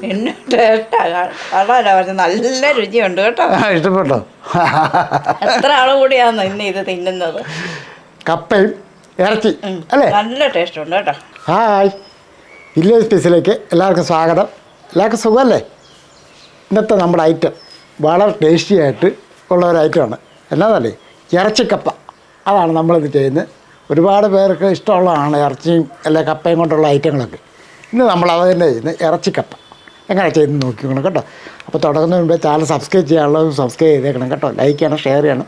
പിന്നെ ടേസ്റ്റാ നല്ല രുചിയുണ്ട് കേട്ടോ. ആ, ഇഷ്ടപ്പെട്ടോ? എത്ര ആളും കൂടിയാന്ന് ഇന്ന് ഇത് തിന്നുന്നത്? കപ്പയും ഇറച്ചി. അല്ലേ? നല്ല ടേസ്റ്റ് ഉണ്ട് കേട്ടോ. ഹായ്. വില്ലേജ് സ്പെഷ്യലേക്ക് എല്ലാവർക്കും സ്വാഗതം. എല്ലാവർക്കും സുഖമല്ലേ? ഇന്നത്തെ നമ്മുടെ ഐറ്റം വളരെ ടേസ്റ്റി ആയിട്ട് ഉള്ള ഒരു ഐറ്റമാണ് എന്നാന്നല്ലേ ഇറച്ചിക്കപ്പ. അതാണ് നമ്മളിത് ചെയ്യുന്നത്. ഒരുപാട് പേർക്ക് ഇഷ്ടമുള്ളതാണ് ഇറച്ചിയും അല്ലെ കപ്പയും കൊണ്ടുള്ള ഐറ്റങ്ങളൊക്കെ. ഇന്ന് നമ്മൾ അത് തന്നെ ചെയ്യുന്നത് ഇറച്ചിക്കപ്പ. എങ്ങനെ ചെയ്ത് നോക്കിക്കണം കേട്ടോ. അപ്പോൾ തുടങ്ങുന്ന മുമ്പേ ചാനൽ സബ്സ്ക്രൈബ് ചെയ്യാനുള്ളതും സബ്സ്ക്രൈബ് ചെയ്തേക്കണം കേട്ടോ. ലൈക്ക് ചെയ്യണം ഷെയർ ചെയ്യണം.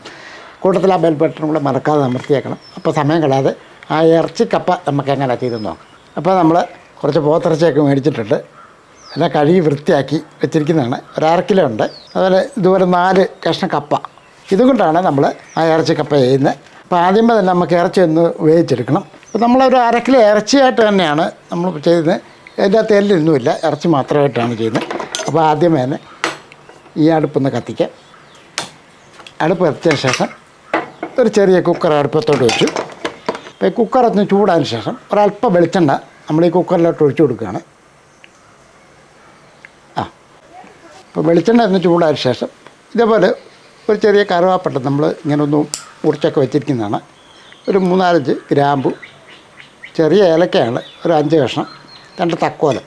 കൂട്ടത്തിൽ ആ ബെൽ ബട്ടൺ കൂടെ മറക്കാതെ അമർത്തിയേക്കണം. അപ്പോൾ സമയം കളയാതെ ആ ഇറച്ചിക്കപ്പ നമുക്ക് എങ്ങനെ ചെയ്ത് നോക്കാം. അപ്പോൾ നമ്മൾ കുറച്ച് പോത്തിറച്ചിയൊക്കെ മേടിച്ചിട്ടുണ്ട്. എല്ലാം കഴുകി വൃത്തിയാക്കി വെച്ചിരിക്കുന്നതാണ്. ഒരു കിലോ ഉണ്ട്. അതുപോലെ ഇതുപോലെ നാല് കഷ്ണം കപ്പ. ഇതുകൊണ്ടാണ് നമ്മൾ ആ ഇറച്ചി കപ്പ ചെയ്യുന്നത്. അപ്പോൾ ആദ്യമേ തന്നെ നമുക്ക് ഇറച്ചി ഒന്ന് വേവിച്ചെടുക്കണം. അപ്പോൾ നമ്മളൊരു അരക്കിലെ കിലോ ഇറച്ചിയായിട്ട് തന്നെയാണ് നമ്മൾ ചെയ്യുന്നത് അതിന്റെ അകത്ത് എല്ലൊന്നുമില്ല ഇറച്ചി മാത്രമായിട്ടാണ് ചെയ്യുന്നത്. അപ്പോൾ ആദ്യമേ തന്നെ ഈ അടുപ്പൊന്ന് കത്തിക്കാം. അടുപ്പ് കത്തിച്ചതിന് ശേഷം ഒരു ചെറിയ കുക്കർ അടുപ്പത്തോട്ട് വെച്ചു. അപ്പോൾ ഈ കുക്കറൊന്ന് ചൂടാതിന് ശേഷം ഒരല്പം വെളിച്ചെണ്ണ നമ്മൾ ഈ കുക്കറിലോട്ട് ഒഴിച്ചു കൊടുക്കുകയാണ്. ആ അപ്പോൾ വെളിച്ചെണ്ണ ഒന്ന് ചൂടായ ശേഷം ഇതേപോലെ ഒരു ചെറിയ കറുവാപ്പട്ട നമ്മൾ ഇങ്ങനെ ഒന്ന് മുറിച്ചൊക്കെ വെച്ചിരിക്കുന്നതാണ്. ഒരു മൂന്നാലഞ്ച് ഗ്രാമ്പു ചെറിയ ഏലക്കയാണ് ഒരു അഞ്ച് കഷ്ണം രണ്ട് തക്കോല.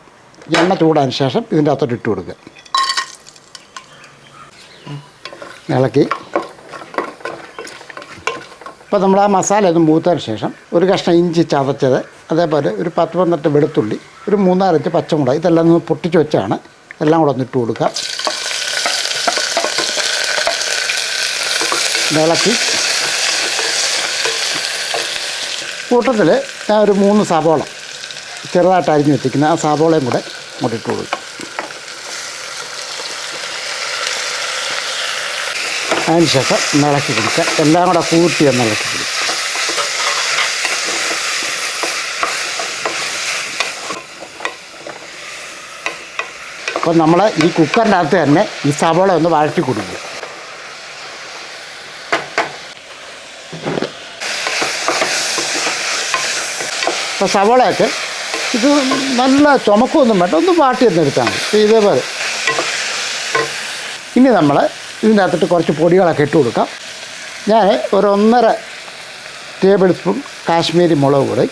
എണ്ണ ചൂടാൻ ശേഷം ഇതിന്റെ അകത്തോട്ട് ഇട്ട് കൊടുക്കുക. ഇളക്കി. ഇപ്പോൾ നമ്മൾ ആ മസാല ഒന്ന് മൂത്തതിന് ശേഷം ഒരു കഷ്ണം ഇഞ്ചി ചതച്ചത് അതേപോലെ ഒരു പത്ത് പന്ത്രണ്ട് വെളുത്തുള്ളി ഒരു മൂന്നാലഞ്ച് പച്ചമുളക് ഇതെല്ലാം ഒന്ന് പൊട്ടിച്ച് വെച്ചാണ് എല്ലാം കൂടെ ഒന്ന് ഇട്ട് കൊടുക്കുക. ഇളക്കി. കൂട്ടത്തിൽ ഞാൻ ഒരു മൂന്ന് സവോള ചെറുതായിട്ട് അരിഞ്ഞ് വെച്ചിരിക്കുന്ന ആ സവോളയും കൂടെ അങ്ങോട്ട് ഇട്ട് കൊടുക്കും. അതിന് ശേഷം നിളക്കി കൊടുക്കുക എല്ലാം കൂടെ കൂട്ടി ഒന്ന് ഇളക്കി കൊടുക്കുക അപ്പം നമ്മൾ ഈ കുക്കറിന്റെ അകത്ത് തന്നെ ഈ സവോള ഒന്ന് വഴറ്റി കൊടുക്കുക അപ്പോൾ സവോളയൊക്കെ ഇത് നല്ല ചുമക്കൊന്നും വേണ്ട ഒന്ന് വാട്ടി എന്നെടുത്താൽ മതി ഇതേപോലെ. ഇനി നമ്മൾ ഇതിന്റെ അകത്തിട്ട് കുറച്ച് പൊടികളൊക്കെ ഇട്ട് കൊടുക്കാം. ഞാൻ ഒരു ഒന്നര ടേബിൾ സ്പൂൺ കാശ്മീരി മുളക് പൊടി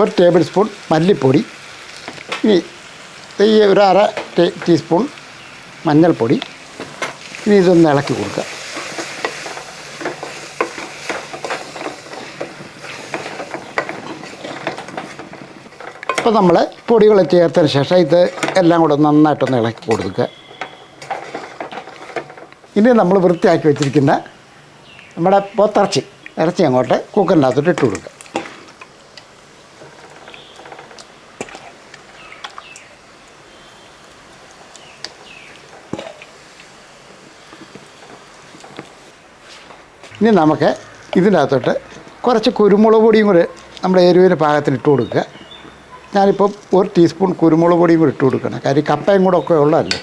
ഒരു ടേബിൾ സ്പൂൺ മല്ലിപ്പൊടി ഇനി ഈ ഒരു അര ടീസ്പൂൺ മഞ്ഞൾപ്പൊടി ഇനി ഇതൊന്ന് ഇളക്കി കൊടുക്കുക അപ്പോൾ നമ്മൾ പൊടികൾ ചേർത്തതിന് ശേഷം ഇത് എല്ലാം കൂടെ നന്നായിട്ടൊന്ന് ഇളക്കി കൊടുക്കുക. ഇനി നമ്മൾ വൃത്തിയാക്കി വെച്ചിരിക്കുന്ന നമ്മുടെ പോത്തിറച്ചി ഇറച്ചി അങ്ങോട്ട് കുക്കറിനകത്തോട്ട് ഇട്ട് കൊടുക്കുക. ഇനി നമുക്ക് ഇതിനകത്തോട്ട് കുറച്ച് കുരുമുളക് പൊടിയും കൂടെ നമ്മുടെ എരിവിന്റെ പാകത്തിന് ഇട്ട് കൊടുക്കുക. ഞാനിപ്പം ഒരു ടീസ്പൂൺ കുരുമുളക് പൊടിയും കൂടി ഇട്ട് കൊടുക്കണം. കാര്യം കപ്പയും കൂടെ ഒക്കെ ഉള്ളതല്ലേ?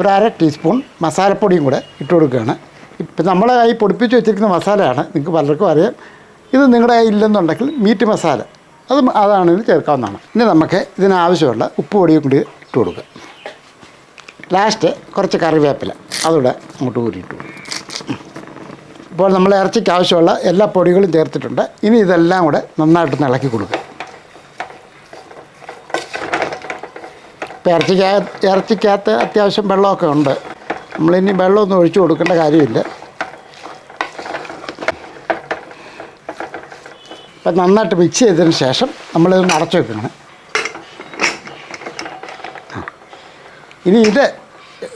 ഒരു അര ടീസ്പൂൺ മസാലപ്പൊടിയും കൂടെ ഇട്ട് കൊടുക്കുകയാണ്. ഇപ്പം നമ്മളെ ഈ പൊടിപ്പിച്ച് വെച്ചിരിക്കുന്ന മസാലയാണ്. നിങ്ങൾക്ക് പലർക്കും അറിയാം. ഇത് നിങ്ങളുടെ കയ്യിൽ ഇല്ലെന്നുണ്ടെങ്കിൽ മീറ്റ് മസാല. അത് അതാണ് ഇത് ചേർക്കാവുന്നതാണ്. ഇനി നമുക്ക് ഇതിനാവശ്യമുള്ള ഉപ്പ് പൊടിയും കൂടി ഇട്ട് കൊടുക്കുക ലാസ്റ്റ് കുറച്ച് കറിവേപ്പില. അതുകൂടെ അങ്ങോട്ട് കൂടിയിട്ട് കൊടുക്കും. ഇപ്പോൾ നമ്മൾ ഇറച്ചിക്ക് ആവശ്യമുള്ള എല്ലാ പൊടികളും ചേർത്തിട്ടുണ്ട്. ഇനി ഇതെല്ലാം കൂടെ നന്നായിട്ട് ഇളക്കി കൊടുക്കുക. ഇപ്പോൾ ഇറച്ചിക്കാ ഇറച്ചിക്കകത്ത് അത്യാവശ്യം വെള്ളമൊക്കെ ഉണ്ട്. നമ്മളിനി വെള്ളമൊന്നും ഒഴിച്ചു കൊടുക്കേണ്ട കാര്യമില്ല. അപ്പം നന്നായിട്ട് മിക്സ് ചെയ്തതിന് ശേഷം നമ്മളിതൊന്ന് അടച്ചു വെക്കണം. ഇനി ഇത്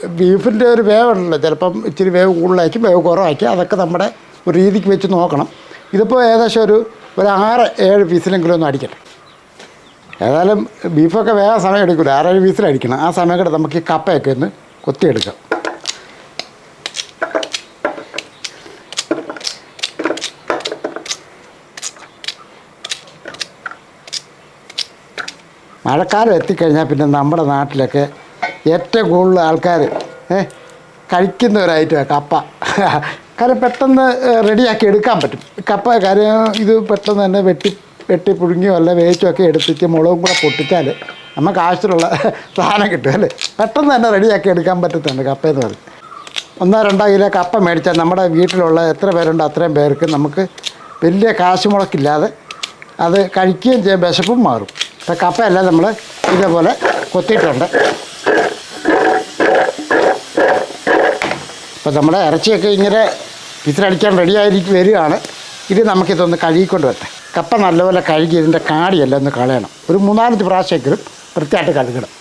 ബീഫിന്റെ ഒരു വേവുണ്ടല്ലോ. ചിലപ്പം ഇച്ചിരി വേവ് കൂടുതലാക്കി വേവ് കുറവാക്കി അതൊക്കെ നമ്മുടെ ഒരു രീതിക്ക് വെച്ച് നോക്കണം. ഇതിപ്പോൾ ഏകദേശം ഒരു ഒരു ആറ് ഏഴ് പീസിലെങ്കിലും ഒന്ന് അടിക്കട്ടെ. ഏതായാലും ബീഫൊക്കെ വേറെ സമയം എടുക്കില്ല ആറേഴ് പീസിലടിക്കണം ആ സമയം കൂടെ നമുക്ക് ഈ കപ്പയൊക്കെ ഒന്ന് കൊത്തിയെടുക്കാം. മഴക്കാലം എത്തിക്കഴിഞ്ഞാൽ പിന്നെ നമ്മുടെ നാട്ടിലൊക്കെ ഏറ്റവും കൂടുതൽ ആൾക്കാർ കഴിക്കുന്ന ഒരു ഐറ്റമാണ് കപ്പ. കാരണം പെട്ടെന്ന് റെഡിയാക്കി എടുക്കാൻ പറ്റും. കപ്പ കാര്യം ഇത് പെട്ടെന്ന് തന്നെ വെട്ടി വെട്ടി പുഴുങ്ങിയോ അല്ല വേവിച്ചോ ഒക്കെ എടുത്തിട്ട് മുളകും കൂടെ പൊട്ടിച്ചാൽ നമുക്ക് ആവശ്യമുള്ള സാധനം കിട്ടും അല്ലേ? പെട്ടെന്ന് തന്നെ റെഡിയാക്കി എടുക്കാൻ പറ്റത്തുണ്ട് കപ്പയെന്ന് പറയും ഒന്നോ രണ്ടോ കിലോ കപ്പ മേടിച്ചാൽ നമ്മുടെ വീട്ടിലുള്ള എത്ര പേരുണ്ടോ അത്രയും പേർക്ക് നമുക്ക് വലിയ കാശ് മുടക്കില്ലാതെ അത് കഴിക്കുകയും ചെയ്യാൻ വിശപ്പും മാറും. ഇപ്പം കപ്പയെല്ലാം നമ്മൾ ഇതേപോലെ കൊത്തിയിട്ടുണ്ട്. അപ്പോൾ നമ്മുടെ ഇറച്ചിയൊക്കെ ഇങ്ങനെ വിസിലടിക്കാൻ റെഡിയായിരിക്കും വരികയാണ്. ഇത് നമുക്കിതൊന്ന് കഴുകിക്കൊണ്ട് വരട്ടെ. കപ്പ നല്ലപോലെ കഴുകി ഇതിന്റെ കാടിയെല്ലാം ഒന്ന് കളയണം. ഒരു മൂന്നാലഞ്ച് പ്രാവശ്യമെങ്കിലും വൃത്തിയായിട്ട് കഴുകണം.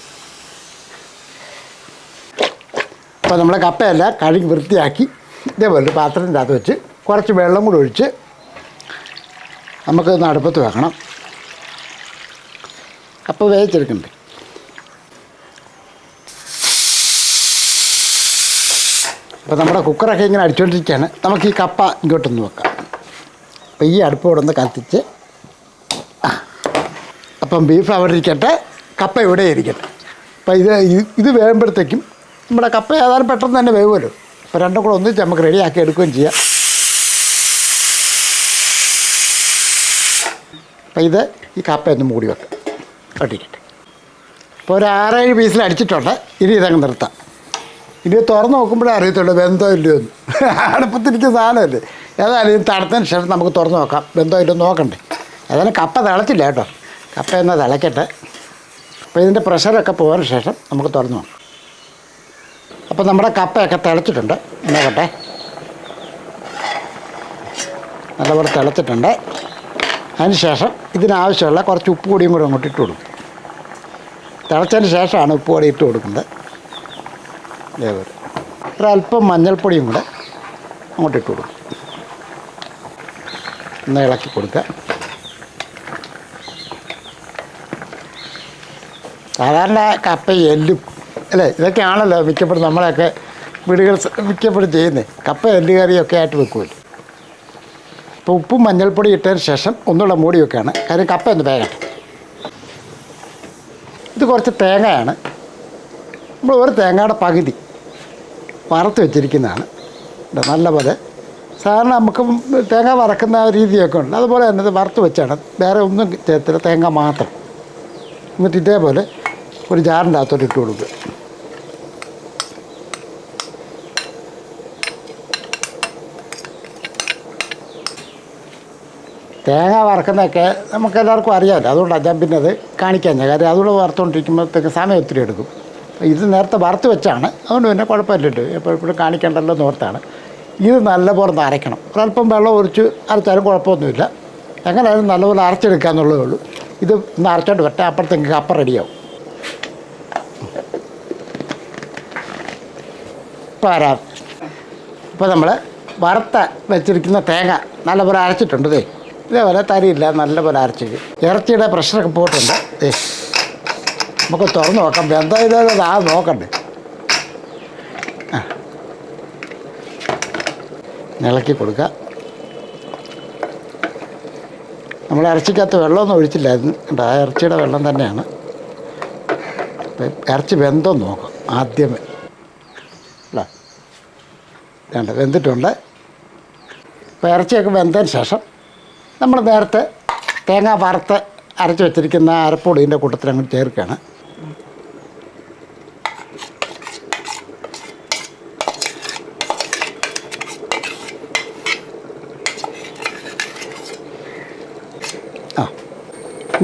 അപ്പോൾ നമ്മുടെ കപ്പയെല്ലാം കഴുകി വൃത്തിയാക്കി ഇതേപോലെ ഒരു പാത്രത്തിന്റെ അകത്ത് വെച്ച് കുറച്ച് വെള്ളം കൂടി ഒഴിച്ച് നമുക്കൊന്ന് അടുപ്പത്ത് വെക്കണം. കപ്പ വേവിച്ചെടുക്കണ്ടേ അപ്പോൾ നമ്മുടെ കുക്കറൊക്കെ ഇങ്ങനെ അടിച്ചുകൊണ്ടിരിക്കുകയാണ് നമുക്ക് ഈ കപ്പ ഇങ്ങോട്ടൊന്ന് വെക്കാം. അപ്പോൾ ഈ അടുപ്പ് ഇവിടെ നിന്ന് കത്തിച്ച്. അപ്പം ബീഫ് അവിടെ ഇരിക്കട്ടെ കപ്പ ഇവിടെ ഇരിക്കട്ടെ. അപ്പോൾ ഇത് ഇത് ഇത് വേകുമ്പോഴത്തേക്കും നമ്മുടെ കപ്പ ഏതായാലും പെട്ടെന്ന് തന്നെ വേവുമല്ലോ. അപ്പോൾ രണ്ടും കൂടെ ഒന്നിച്ച് നമുക്ക് റെഡിയാക്കി എടുക്കുകയും ചെയ്യാം. അപ്പോൾ ഇത് ഈ കപ്പ ഒന്ന് മൂടി വെക്കാം. ഒട്ടിക്കട്ടെ അപ്പോൾ ഒരു ആറേഴ് പീസിൽ അടിച്ചിട്ടുണ്ട്. ഇനി ഇതങ്ങ് നിർത്താം. ഇനി തുറന്ന് നോക്കുമ്പോഴേ അറിയത്തുള്ളൂ ബന്ധം ഇല്ലയോ എന്ന് അടുപ്പത്തിരിക്കുന്ന സാധനമല്ലേ? ഏതായാലും തണുത്തതിന് ശേഷം നമുക്ക് തുറന്ന് നോക്കാം. ബന്ധം ഇല്ലോ നോക്കണ്ടേ? ഏതായാലും കപ്പ തിളച്ചില്ല കേട്ടോ. കപ്പ എന്നാൽ തിളക്കട്ടെ. അപ്പോൾ ഇതിന്റെ പ്രഷറൊക്കെ പോയതിന് ശേഷം നമുക്ക് തുറന്ന് നോക്കാം. അപ്പോൾ നമ്മുടെ കപ്പയൊക്കെ തിളച്ചിട്ടുണ്ട്. നോക്കട്ടെ നല്ലപോലെ തിളച്ചിട്ടുണ്ട്. അതിന് ശേഷം ഇതിനാവശ്യമുള്ള കുറച്ച് ഉപ്പ് പൊടിയും കൂടെ അങ്ങോട്ട് ഇട്ട് കൊടുക്കും. തിളച്ചതിന് ശേഷമാണ് ഉപ്പ് പൊടി ഇട്ട് കൊടുക്കുന്നത്. ഇതേപോലെ അല്പം മഞ്ഞൾപ്പൊടിയും കൂടെ അങ്ങോട്ട് ഇട്ട് കൊടുക്കും. ഒന്ന് ഇളക്കി കൊടുക്കുക. സാധാരണ കപ്പ എല്ലും അല്ലേ ഇതൊക്കെയാണല്ലോ മിക്കപ്പോഴും നമ്മളെയൊക്കെ വീടുകൾ മിക്കപ്പോഴും ചെയ്യുന്നത് കപ്പ എല്ല് കറിയൊക്കെ ആയിട്ട് വെക്കുമല്ലോ. അപ്പോൾ ഉപ്പും മഞ്ഞൾപ്പൊടി ഇട്ടതിന് ശേഷം ഒന്നുള്ള മൂടി വെക്കുകയാണ്. കാര്യം കപ്പ ഒന്ന് വേഗട്ടെ ഇത് കുറച്ച് തേങ്ങയാണ്. നമ്മൾ ഒരു തേങ്ങയുടെ പകുതി വറുത്ത് വെച്ചിരിക്കുന്നതാണ്. നല്ലപോലെ സാധാരണ നമുക്ക് തേങ്ങ വറക്കുന്ന രീതിയൊക്കെ ഉണ്ട്. അതുപോലെ തന്നെ ഇത് വറുത്ത് വെച്ചാണ്. വേറെ ഒന്നും ചേർത്തില്ല തേങ്ങ മാത്രം. എന്നിട്ട് ഇതേപോലെ ഒരു ജാറിന്റെ അകത്തോട്ട് ഇട്ട് കൊടുക്കുക. തേങ്ങ വറക്കുന്നതൊക്കെ നമുക്ക് എല്ലാവർക്കും അറിയാമല്ലോ. അതുകൊണ്ടാണ് ഞാൻ പിന്നെ അത് കാണിക്കാൻ ഞാൻ. കാര്യം അതുകൂടെ വറുത്തുകൊണ്ടിരിക്കുമ്പോഴത്തേക്ക് സമയം ഒത്തിരി എടുക്കും. ഇത് നേരത്തെ വറുത്ത് വെച്ചാണ്. അതുകൊണ്ട് പിന്നെ കുഴപ്പമില്ലല്ലോ. എപ്പോഴും കാണിക്കേണ്ടല്ലോ നോർത്താണ്. ഇത് നല്ലപോലെ ഒന്ന് അരയ്ക്കണം. ഒരല്പം വെള്ളം ഒഴിച്ച് അരച്ചാലും കുഴപ്പമൊന്നുമില്ല. എങ്ങനെയായാലും നല്ലപോലെ അരച്ചെടുക്കുക എന്നുള്ളതേ ഉള്ളൂ. ഇത് ഒന്ന് അരച്ചോണ്ട് വരട്ടെ. അപ്പുറത്തേക്ക് കപ്പ റെഡിയാവും. വരാം ഇപ്പോൾ നമ്മൾ വറുത്ത വെച്ചിരിക്കുന്ന തേങ്ങ നല്ലപോലെ അരച്ചിട്ടുണ്ട് ഇതേപോലെ തരിയില്ല. നല്ലപോലെ അരച്ചിട്ട് ഇറച്ചിയുടെ പ്രഷറൊക്കെ പോയിട്ടുണ്ട്. ദേ. നമുക്ക് തുറന്ന് നോക്കാം. എന്തായാലും ആ നോക്കണ്ടേ. ഇളക്കി കൊടുക്കുക നമ്മൾ ഇറച്ചിക്കകത്ത് വെള്ളമൊന്നും ഒഴിച്ചില്ലായിരുന്നു ആ ഇറച്ചിയുടെ വെള്ളം തന്നെയാണ്. ഇറച്ചി വെന്തോ നോക്കാം. ആദ്യമേ. അല്ലേ വേണ്ട വെന്തിട്ടുണ്ട്. ഇപ്പോൾ ഇറച്ചിയൊക്കെ വെന്തതിന് ശേഷം നമ്മൾ നേരത്തെ തേങ്ങ വറുത്ത് അരച്ച് വെച്ചിരിക്കുന്ന അരപ്പൊടിന്റെ കൂട്ടത്തിൽ അങ്ങോട്ട് ചേർക്കുകയാണ്.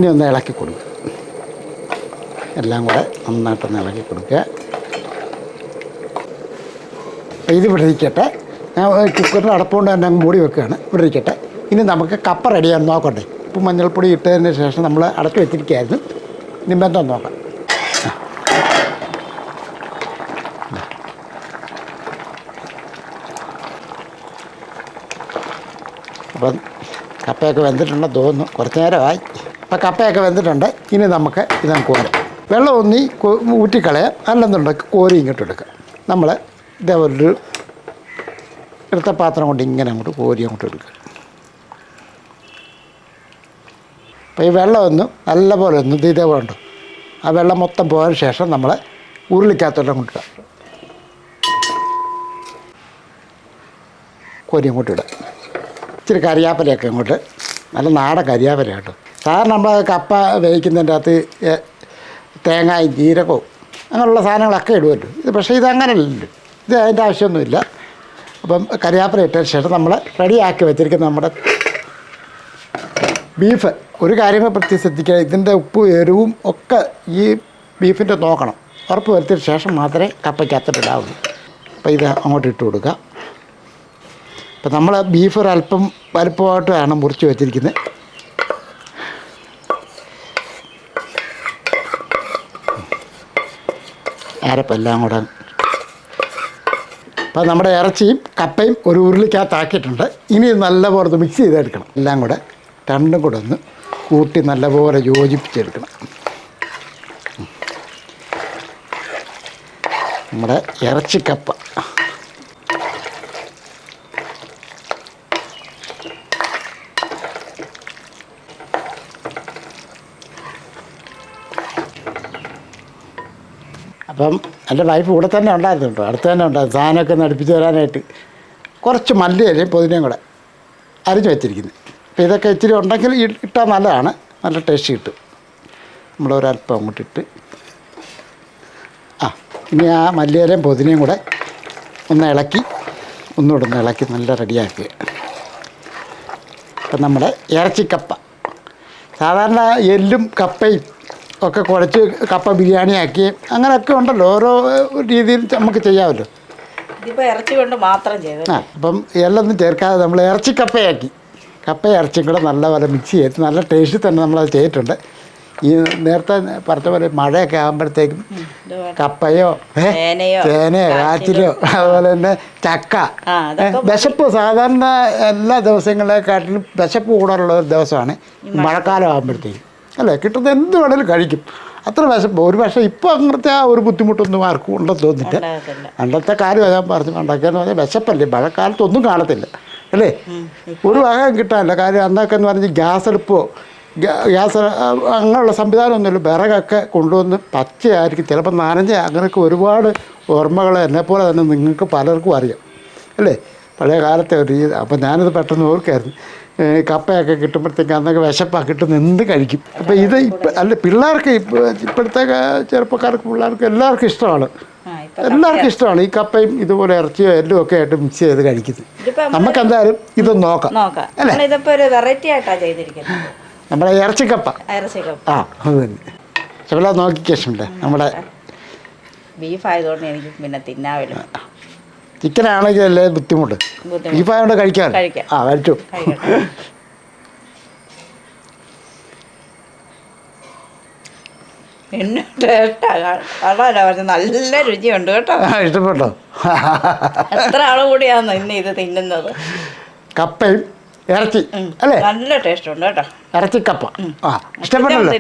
ഇനി ഒന്ന് ഇളക്കി കൊടുക്കുക എല്ലാം കൂടെ നന്നായിട്ടൊന്ന് ഇളക്കി കൊടുക്കുക. ഇത് ഇവിടെ ഇരിക്കട്ടെ. ഞാൻ കുക്കറിന്റെ അടപ്പുകൊണ്ട് തന്നെ അങ്ങ് മൂടി വെക്കുകയാണ്. ഇവിടെ ഇരിക്കട്ടെ. ഇനി നമുക്ക് കപ്പ റെഡിയാന്ന് നോക്കട്ടെ ഉപ്പും മഞ്ഞൾപ്പൊടി ഇട്ടതിന് ശേഷം നമ്മൾ അടച്ചു വെച്ചിരിക്കുകയായിരുന്നു. ഇനി ബന്ധം നോക്കാം. അപ്പം കപ്പയൊക്കെ വെന്തിട്ടുണ്ടെന്ന് തോന്നുന്നു. കുറച്ച് നേരമായി. അപ്പം കപ്പയൊക്കെ വെന്തിട്ടുണ്ട്. ഇനി നമുക്ക് ഇതങ്ങ് കോരാം. വെള്ളം ഒന്നി ഊറ്റിക്കളയാം. അല്ലെന്നുണ്ടെങ്കിൽ കോരി ഇങ്ങോട്ട് എടുക്കാം. നമ്മൾ ഇതേപോലൊരു എടുത്ത പാത്രം കൊണ്ട് ഇങ്ങനെ അങ്ങോട്ട് കോരി അങ്ങോട്ട് എടുക്കുക അപ്പോൾ ഈ വെള്ളം ഒന്ന് നല്ലപോലെ ഒന്ന് ഇത് ഇതേപോലെ ഉണ്ട് ആ വെള്ളം മൊത്തം പോയതിന് ശേഷം നമ്മൾ ഉരുളിക്കകത്തോട്ട് അങ്ങോട്ട് ഇടാം. കോരി അങ്ങോട്ട് ഇടാം. ഇച്ചിരി കരിയാപ്പലയൊക്കെ അങ്ങോട്ട്. നല്ല നാടൻ കരിയാപ്പല കേട്ടോ. സാധാരണ നമ്മൾ കപ്പ വേവിക്കുന്നതിന്റെ അകത്ത് തേങ്ങയും ജീരകവും അങ്ങനെയുള്ള സാധനങ്ങളൊക്കെ ഇടുമല്ലോ ഇത് പക്ഷേ ഇത് അങ്ങനെയല്ലല്ലോ. ഇത് അതിന്റെ ആവശ്യമൊന്നുമില്ല. അപ്പം കരിയാപ്പല ഇട്ടതിന് ശേഷം നമ്മൾ റെഡിയാക്കി വെച്ചിരിക്കുന്ന നമ്മുടെ ബീഫ്. ഒരു കാര്യങ്ങൾ പ്രത്യേകം ശ്രദ്ധിക്കുക ഇതിന്റെ ഉപ്പും എരിവും ഒക്കെ ഈ ബീഫിന്റെ നോക്കണം. ഉറപ്പ് വരുത്തിയതിന് ശേഷം മാത്രമേ കപ്പയ്ക്കകത്തോട്ട് ഇടാവുള്ളൂ അപ്പോൾ ഇത് അങ്ങോട്ട് ഇട്ട് കൊടുക്കുക. അപ്പം നമ്മൾ ബീഫ് ഒരല്പം വേണം മുറിച്ച് വെച്ചിരിക്കുന്നത്. അരപ്പം എല്ലാം കൂടെ. അപ്പം നമ്മുടെ ഇറച്ചിയും കപ്പയും ഒരു ഉരുളിക്കകത്താക്കിയിട്ടുണ്ട്. ഇനി നല്ലപോലെ മിക്സ് ചെയ്തെടുക്കണം. എല്ലാം കൂടെ രണ്ടും കൂടെ ഒന്ന് കൂട്ടി നല്ലപോലെ യോജിപ്പിച്ചെടുക്കണം. നമ്മുടെ ഇറച്ചിക്കപ്പ അപ്പം എന്റെ വൈഫ് ഇവിടെ തന്നെ ഉണ്ടായിരുന്നു കേട്ടോ. അടുത്ത് തന്നെ ഉണ്ടായിരുന്നു. സാധനമൊക്കെ ഒന്ന് അടുപ്പിച്ച് തരാനായിട്ട്. കുറച്ച് മല്ലിയിലയും പുതിനയും കൂടെ അരിഞ്ഞ് വെച്ചിരിക്കുന്നത് അപ്പോൾ ഇതൊക്കെ ഇച്ചിരി ഉണ്ടെങ്കിൽ ഇട്ടാൽ നല്ലതാണ്. നല്ല ടേസ്റ്റ് കിട്ടും. നമ്മളൊരല്പം അങ്ങോട്ട് ഇട്ട്. ആ ഇനി ആ മല്ലിയിലയും പുതിനയും കൂടെ ഒന്ന് ഇളക്കി ഒന്നുകൂടെ ഒന്ന് ഇളക്കി നല്ല റെഡിയാക്കുക. അപ്പം നമ്മുടെ ഇറച്ചിക്കപ്പ. സാധാരണ എല്ലും കപ്പയും ഒക്കെ കുഴച്ച് കപ്പ ബിരിയാണി ആക്കി. അങ്ങനെയൊക്കെ ഉണ്ടല്ലോ. ഓരോ രീതിയിൽ നമുക്ക് ചെയ്യാമല്ലോ. ഇറച്ചി കൊണ്ട് മാത്രം ചെയ്തു ആ അപ്പം എല്ലൊന്നും ചേർക്കാതെ നമ്മൾ ഇറച്ചി കപ്പയാക്കി. കപ്പ ഇറച്ചിയും കൂടെ നല്ലപോലെ മിക്സ് ചെയ്ത് നല്ല ടേസ്റ്റിൽ തന്നെ നമ്മളത് ചെയ്തിട്ടുണ്ട്. ഈ നേരത്തെ പറഞ്ഞ പോലെ മഴയൊക്കെ ആകുമ്പോഴത്തേക്കും കപ്പയോ ചേനയോ, കാച്ചിലോ. അതുപോലെ തന്നെ ചക്ക. വിശപ്പ് സാധാരണ എല്ലാ ദിവസങ്ങളെക്കാട്ടിലും വിശപ്പ് കൂടുതലുള്ള ഒരു ദിവസമാണ്. മഴക്കാലം ആകുമ്പോഴത്തേക്കും. അല്ലേ? കിട്ടുന്ന എന്ത് വേണേലും കഴിക്കും. അത്ര വിശപ്പ് ഒരു പക്ഷേ ഇപ്പോൾ അങ്ങനത്തെ ആ ഒരു ബുദ്ധിമുട്ടൊന്നും ആർക്കും ഉണ്ടെന്ന് തോന്നിട്ട് അന്നത്തെ പണ്ടത്തെ കാര്യം ഞാൻ പറഞ്ഞു ഉണ്ടാക്കിയെന്ന് പറഞ്ഞാൽ വിശപ്പല്ലേ? മഴക്കാലത്ത് ഒന്നും കാണത്തില്ല. അല്ലേ? ഒരു വകം കിട്ടാനില്ല. കാര്യം അന്നൊക്കെ എന്ന് പറഞ്ഞാൽ ഗ്യാസ് അടുപ്പോ ഗ്യാസ് അങ്ങനെയുള്ള സംവിധാനമൊന്നുമില്ല വിറകൊക്കെ കൊണ്ടുവന്ന് പച്ചയായിരിക്കും. ചിലപ്പോൾ നനഞ്ഞ അങ്ങനെയൊക്കെ ഒരുപാട് ഓർമ്മകൾ എന്നെപ്പോലെ തന്നെ നിങ്ങൾക്ക് പലർക്കും അറിയാം. അല്ലേ? പഴയ കാലത്തെ ഒരു രീതി അപ്പോൾ ഞാനത് പെട്ടെന്ന് ഓർക്കായിരുന്നു. കപ്പയൊക്കെ കിട്ടുമ്പോഴത്തേക്ക് അന്നൊക്കെ വിശപ്പാ കിട്ടുന്ന എന്ത് കഴിക്കും. അപ്പം ഇത് ഇപ്പം അല്ല പിള്ളേർക്ക് ഇപ്പോൾ ഇപ്പോഴത്തെ ചെറുപ്പക്കാർക്ക് പിള്ളേർക്ക് എല്ലാവർക്കും ഇഷ്ടമാണ്. എല്ലാവർക്കും ഇഷ്ടമാണ് ഈ കപ്പയും ഇതുപോലെ ഇറച്ചിയോ എല്ലും ഒക്കെ ആയിട്ട് മിക്സ് ചെയ്ത് കഴിക്കുന്നത്. നമുക്ക് എന്തായാലും ഇതൊന്ന് നോക്കാം. അല്ലേ? നമ്മുടെ ഇറച്ചിക്കപ്പ. ഇറച്ചിക്കും ആ അത് തന്നെ. ചെവല നോക്കിക്കേഷുണ്ട് നമ്മുടെ ബീഫ് ആയതുകൊണ്ട് എനിക്ക് പിന്നെ തിന്നാവില്ല ചിക്കൻ ആണെങ്കിൽ അല്ലേ ബുദ്ധിമുട്ട്? ബീഫായോണ്ട് കഴിക്കാൻ കഴിക്കാം. ആ കഴിച്ചു കഴിക്കട്ടെ പിന്നെ ടേസ്റ്റാ കാണാനോ പറഞ്ഞു നല്ല രുചിയുണ്ട് കേട്ടോ. ആ, ഇഷ്ടപ്പെട്ടോ? എത്ര ആളും കൂടിയാന്ന് ഇന്ന് ഇത് തിന്നുന്നത്? കപ്പയും ഇറച്ചി. അല്ലേ? നല്ല ടേസ്റ്റ് ഉണ്ട് കേട്ടോ ഇറച്ചിക്കപ്പ ആ ഇഷ്ടപ്പെട്ടല്ലോ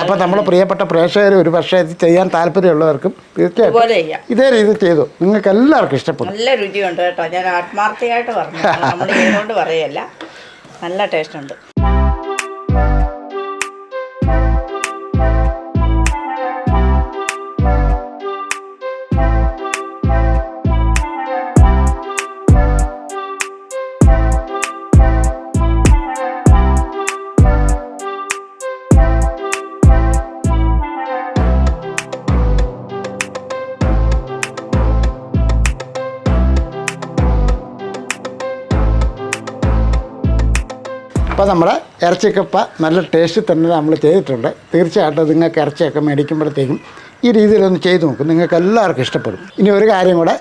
അപ്പൊ നമ്മളെ പ്രിയപ്പെട്ട പ്രേക്ഷകർ ഒരു പക്ഷേ ഇത് ചെയ്യാൻ താല്പര്യമുള്ളവർക്കും തീർച്ചയായിട്ടും ഇതുപോലെ ഇതേ രീതി ചെയ്തു. നിങ്ങൾക്ക് എല്ലാവർക്കും ഇഷ്ടപ്പെടും. നല്ല രുചിയുണ്ട് കേട്ടോ. ഞാൻ ആത്മാർത്ഥയായിട്ട് പറഞ്ഞു. നമ്മൾ ചെയ്തുകൊണ്ട് പറയല്ല. നല്ല ടേസ്റ്റ് ഉണ്ട് അപ്പോൾ നമ്മുടെ ഇറച്ചിക്കപ്പ നല്ല ടേസ്റ്റ് തന്നെ നമ്മൾ ചെയ്തിട്ടുണ്ട്. തീർച്ചയായിട്ടും നിങ്ങൾക്ക് ഇറച്ചിയൊക്കെ മേടിക്കുമ്പോഴത്തേക്കും ഈ രീതിയിലൊന്ന് ചെയ്ത് നോക്കും. നിങ്ങൾക്ക് എല്ലാവർക്കും ഇഷ്ടപ്പെടും. ഇനി ഒരു കാര്യം കൂടെ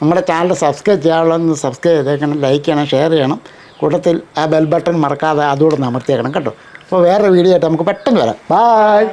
നമ്മുടെ ചാനൽ സബ്സ്ക്രൈബ് ചെയ്യാനുള്ളതെന്ന് സബ്സ്ക്രൈബ് ചെയ്തേക്കണം ലൈക്ക് ചെയ്യണം ഷെയർ ചെയ്യണം. കൂട്ടത്തിൽ ആ ബെൽ ബട്ടൺ മറക്കാതെ അതുകൂടെ അമർത്തിയേക്കണം കേട്ടോ. അപ്പോൾ വേറെ വീഡിയോ ആയിട്ട് നമുക്ക് പെട്ടെന്ന് വരാം. ബായ്